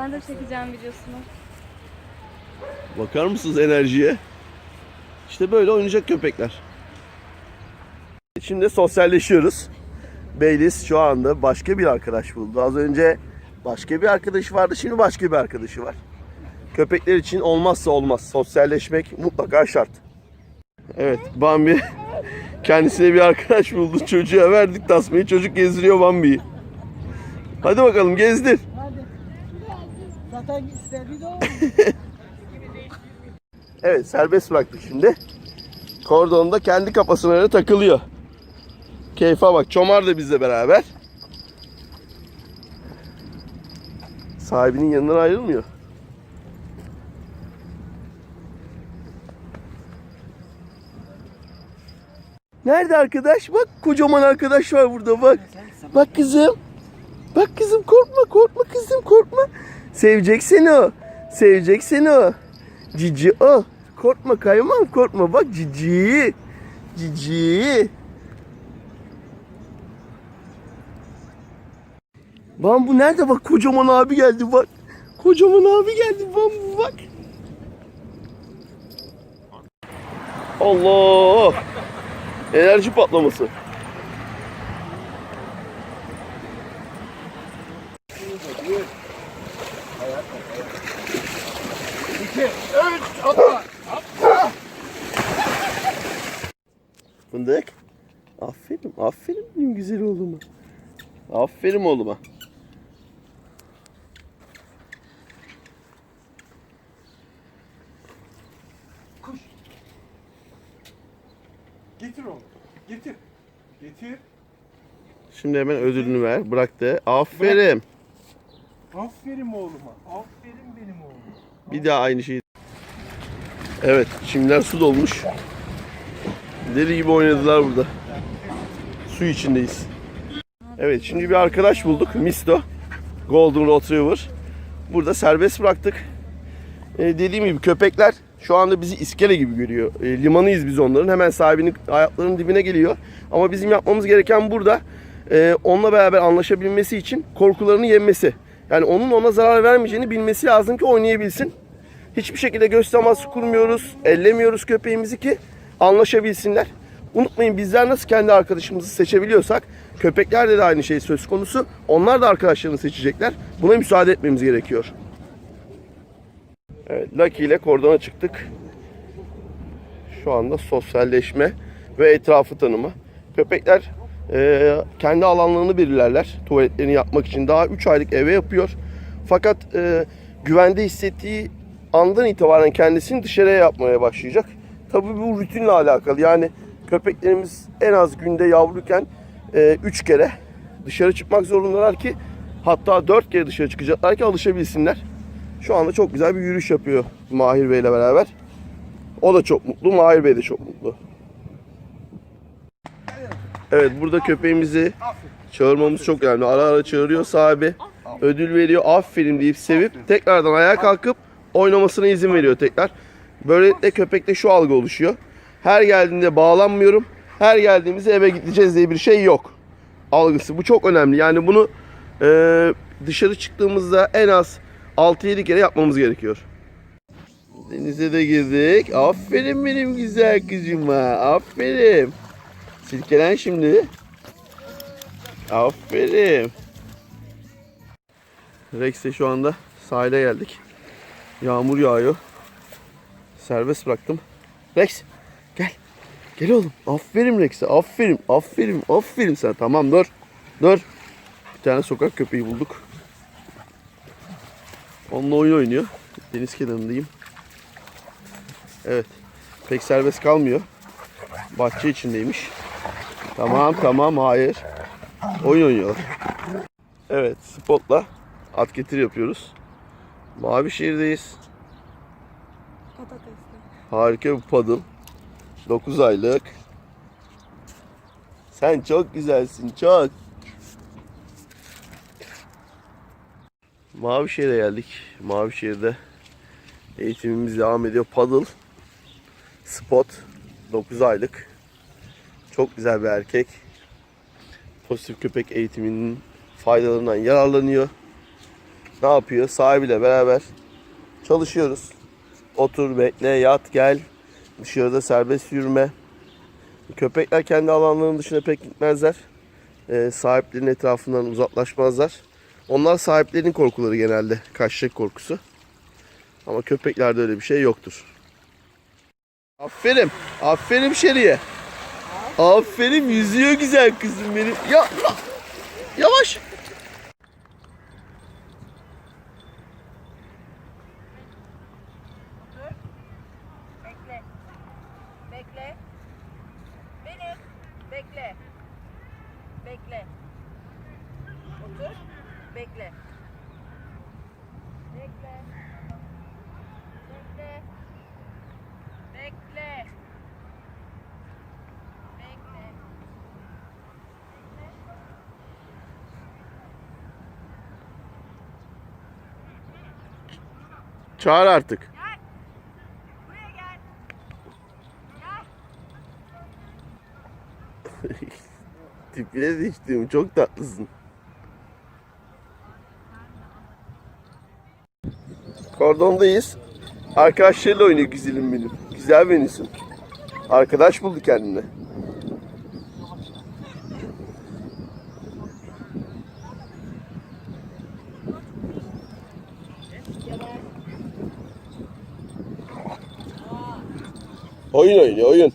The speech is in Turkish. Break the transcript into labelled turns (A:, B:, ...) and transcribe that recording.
A: Ben de çekeceğim videosunu.
B: Bakar mısınız enerjiye? İşte böyle oynayacak köpekler. Şimdi sosyalleşiyoruz. Beyliz şu anda başka bir arkadaş buldu. Az önce başka bir arkadaşı vardı, şimdi başka bir arkadaşı var. Köpekler için olmazsa olmaz. Sosyalleşmek mutlaka şart. Evet, Bambi kendisine bir arkadaş buldu. Çocuğa verdik tasmayı. Çocuk gezdiriyor Bambi'yi. Hadi bakalım gezdir.
C: Zaten istediği de.
B: Evet serbest bıraktık şimdi. Kordonda kendi kafasına öyle takılıyor. Keyfe bak. Çomar da bizle beraber. Sahibinin yanından ayrılmıyor. Nerede arkadaş? Bak kocaman arkadaş var burada bak. Bak kızım. Bak kızım korkma korkma kızım korkma. Sevecek seni o. Sevecek seni o. Cici o. Korkma kaymam korkma bak cici. Cici. Bambu nerede bak kocaman abi geldi bak. Kocaman abi geldi bambu bak. Allah. Enerji patlaması. Fındık. Aferin, aferin benim güzel oğluma. Aferin oğluma.
D: Getir oğlum. Getir. Getir.
B: Şimdi hemen ödülünü ver. Bıraktı. Aferin.
D: Aferin oğluma. Aferin benim oğluma.
B: Bir daha aynı şeyi. Evet, şimdiler su dolmuş. Deli gibi oynadılar burada. Su içindeyiz. Evet, şimdi bir arkadaş bulduk. Misto. Golden Retriever. Burada serbest bıraktık. Ee, dediğim gibi köpekler şu anda bizi iskele gibi görüyor. Ee, limanıyız biz onların. Hemen sahibinin ayaklarının dibine geliyor. Ama bizim yapmamız gereken burada e, onunla beraber anlaşabilmesi için korkularını yenmesi. Yani onun ona zarar vermeyeceğini bilmesi lazım ki oynayabilsin. Hiçbir şekilde göz teması kurmuyoruz, ellemiyoruz köpeğimizi ki anlaşabilsinler. Unutmayın bizler nasıl kendi arkadaşımızı seçebiliyorsak köpeklerde de aynı şey söz konusu. Onlar da arkadaşlarını seçecekler. Buna müsaade etmemiz gerekiyor. Evet, Lucky ile kordona çıktık. Şu anda sosyalleşme ve etrafı tanıma. Köpekler e, kendi alanlarını belirlerler tuvaletlerini yapmak için. Daha 3 aylık eve yapıyor. Fakat e, güvende hissettiği andan itibaren kendisini dışarıya yapmaya başlayacak. Tabii bu rutinle alakalı. Yani köpeklerimiz en az günde yavruyken 3 kere dışarı çıkmak zorundalar ki hatta 4 kere dışarı çıkacaklar ki alışabilsinler. Şu anda çok güzel bir yürüyüş yapıyor Mahir Bey ile beraber. O da çok mutlu, Mahir Bey de çok mutlu. Evet burada köpeğimizi çağırmamız çok önemli. Ara ara çağırıyor sahibi. Ödül veriyor. Aferin deyip sevip tekrardan ayağa kalkıp oynamasına izin veriyor tekrar. Böylelikle köpekte şu algı oluşuyor. Her geldiğinde bağlanmıyorum. Her geldiğimizde eve gideceğiz diye bir şey yok. Algısı. Bu çok önemli. Yani bunu e, dışarı çıktığımızda en az 6-7 kere yapmamız gerekiyor. Denize de girdik. Aferin benim güzel kızıma. Aferin. Silkelen şimdi. Aferin. Rex'e şu anda sahile geldik. Yağmur yağıyor. Serbest bıraktım. Rex gel. Gel oğlum. Aferin Rex'e. Aferin. Aferin. Aferin sen. Tamam dur. Dur. Bir tane sokak köpeği bulduk. Onunla oyun oynuyor. Deniz kenarındayım. Evet. Pek serbest kalmıyor. Bahçe içindeymiş. Tamam tamam hayır. Oyun oynuyorlar. Evet spotla at getir yapıyoruz. Mavi şehirdeyiz.
A: Patatesli.
B: Harika bir paddle. 9 aylık. Sen çok güzelsin çok. Mavişehir'e geldik. Mavişehir'de eğitimimiz devam ediyor. Paddle. Spot. 9 aylık. Çok güzel bir erkek. Pozitif köpek eğitiminin faydalarından yararlanıyor. Ne yapıyor? Sahibiyle beraber çalışıyoruz. Otur, bekle, yat, gel. Dışarıda serbest yürüme. Köpekler kendi alanlarının dışına pek gitmezler. Ee, sahiplerinin etrafından uzaklaşmazlar. Onlar sahiplerinin korkuları genelde. Kaçacak korkusu. Ama köpeklerde öyle bir şey yoktur. Aferin. Aferin Şeriye. Aferin yüzüyor güzel kızım benim. Ya yavaş.
E: Bekle. Bekle. Beni. Bekle. Bekle. Otur. Bekle. Bekle. Bekle. Bekle. Bekle.
B: Çağır artık.
E: Gel. Buraya gel. Gel.
B: Tipine değiştim. Çok tatlısın. Kordondayız. Arkadaşlarıyla oynuyor güzelim benim. Güzel Venüs'üm. Arkadaş buldu kendine. Oyun oynuyor oyun.